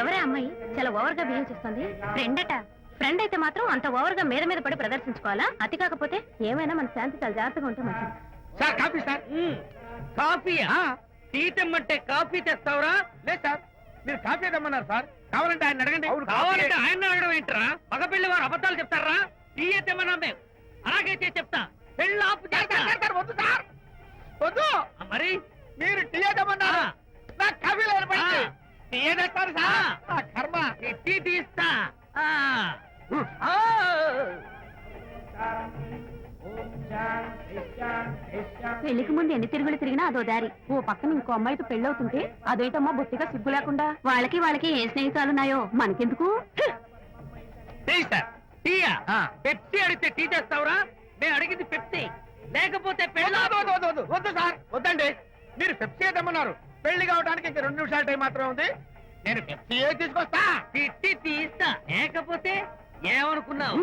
ఎవరే అమ్మాయి? చాలా ఓవర్గా బిహేవ్ చేస్తుంది. ఫ్రెండ్ అట ఫ్రెండ్ అయితే మాత్రం అంత ఓవర్గా మీద మీద పడి ప్రదర్శించుకోవాలా? అతి కాకపోతే ఏమైనా మన శాంతి చాలా జాగ్రత్తగా ఉంటే మంచిది. Sir coffee sir. కాఫీయా టీ తెమ్మంటే కాఫీ తెస్తావురా? లేదు సార్. మీరు కాఫీ తెమ్మన్నారు సార్. కావాలంటే ఆయన అడగండి. కావాలంటే ఆయన అడగడం ఏంటరా? మగ పెళ్ళి వారు అబద్ధాలు చెప్తారా? టీ తెమ్మన్నా మేము. అలాగైతే చెప్తా. పెళ్ళి ఆపు సార్, వద్దు సార్. వద్దు. మరి? మీరు టీ కాఫీ. టీ తెస్తారు సార్? కర్మ. టీ తీస్తా. ఆ. పెళ్ళికి ముందు ఎన్ని తిరుగులు తిరిగినా అదో దారి. ఓ పక్కన ఇంకో అమ్మాయితో పెళ్ళవుతుంటే అదేంటమ్మా బొత్తిగా సిగ్గు లేకుండా. వాళ్ళకి వాళ్ళకి ఏ స్నేహితాలున్నాయో మనకెందుకు. పెప్సీ అడిగితే టీ మేము అడిగింది పెప్సీ. లేకపోతే వద్దు, సార్ వద్దండి. మీరు పెప్సీ తెమ్మన్నారు పెళ్ళి కావడానికి ఇంకా రెండు నిమిషాల టైం మాత్రం ఉంది. నేను పెప్సీ తీసుకొస్తా? తిట్టి తీస్తా. లేకపోతే ఏమనుకున్నావు?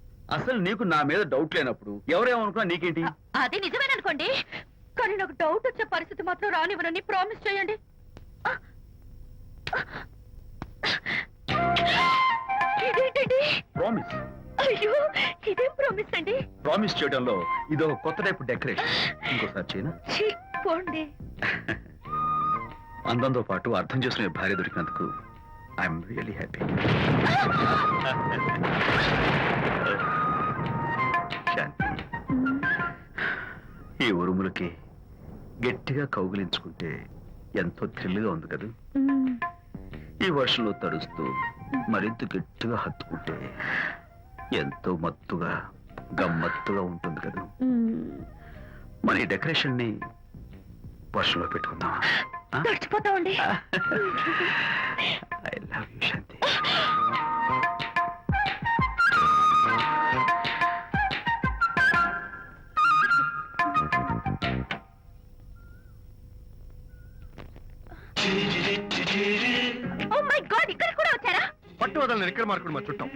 అసలు నీకు నా మీద డౌట్ లేనప్పుడు ఎవరేమనుకున్నా నీకేంటి? అది నిజమేననుకోండి. కానీ నాకు డౌట్ వచ్చే పరిస్థితి మాత్రం రానివ్వనని ప్రామిస్ చేయండి. ఇదేంటండి? ప్రామిస్ అయ్యో ఇదేం ప్రామిస్ అండి? ప్రామిస్ చేయడంలో ఇది కొత్త టైప్ డెకరేషన్ ఇంకోసారి చేయనా? ఛీ, పోండి. అందంతో పాటు అర్థం చేసుకునే భార్య దొరికినందుకు ఐఎమ్ రియలీ హ్యాపీ ఈ ఉరుములకి గట్టిగా కౌగిలించుకుంటే ఎంతో థ్రిల్గా ఉంది కదా. ఈ వర్షంలో తడుస్తూ మరింత గట్టిగా హత్తుకుంటే ఎంతో మత్తుగా గమ్మత్తుగా ఉంటుంది కదా. మన ఈ డెకరేషన్ని వర్షంలో పెట్టుకుందామా తడిచిపోతామండి I love you Shanti oh my god ఇక్కడ కూడా వచ్చారా? పట్టు వదలని మార్కుడు మా చుట్టం.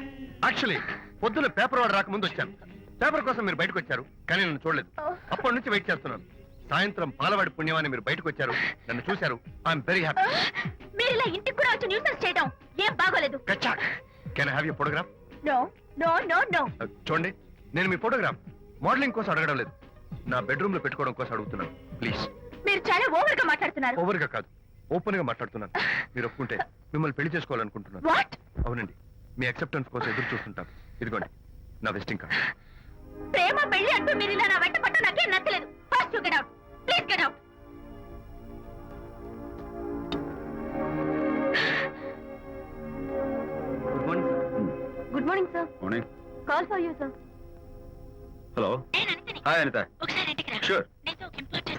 యాక్చువల్లీ పొద్దున్న పేపర్ వాడు రాకముందు వచ్చాను. పేపర్ కోసం మీరు బయటకు వచ్చారు కానీ నన్ను చూడలేదు. అప్పటి నుంచి వెయిట్ చేస్తున్నాను. సాయంత్రం పాలవాడి పుణ్యమాన్ని మీరు బయటకు వచ్చారు. నన్ను చూశారు. ఐఎమ్ వెరీ హ్యాపీ మీరు ఇలా ఇంటికి కూడా వచ్చి న్యూసెన్స్ చేయడం ఏం బాగోలేదు. Can have you photograph no no no no చూడండి నేను మీ ఫోటోగ్రాఫ్ మోడలింగ్ కోసం అడగడం లేదు. నా బెడ్రూమ్లో పెట్టుకోవడం కోసం అడుగుతున్నాను. ప్లీజ్ మీరు చాలా ఓవర్గా మాట్లాడుతున్నారు. ఓవర్గా కాదు ఓపెన్గా మాట్లాడుతున్నాను. మీరు ఒప్పుకుంటే మిమ్మల్ని పెళ్ళి చేసుకోవాలనుకుంటున్నాను. వాట్ అవునండి మీ అక్సెప్టెన్స్ కోసం ఎదురు చూస్తుంటాను. ఇదిగోండి నా విజిటింగ్ కార్డ్ ప్రేమ పెళ్ళి అంటూ మీరు ఇలా నా వెంట good morning sir morning call for you sir hello hi Anitha ఒకసారి ఇంటికి రా. షూర్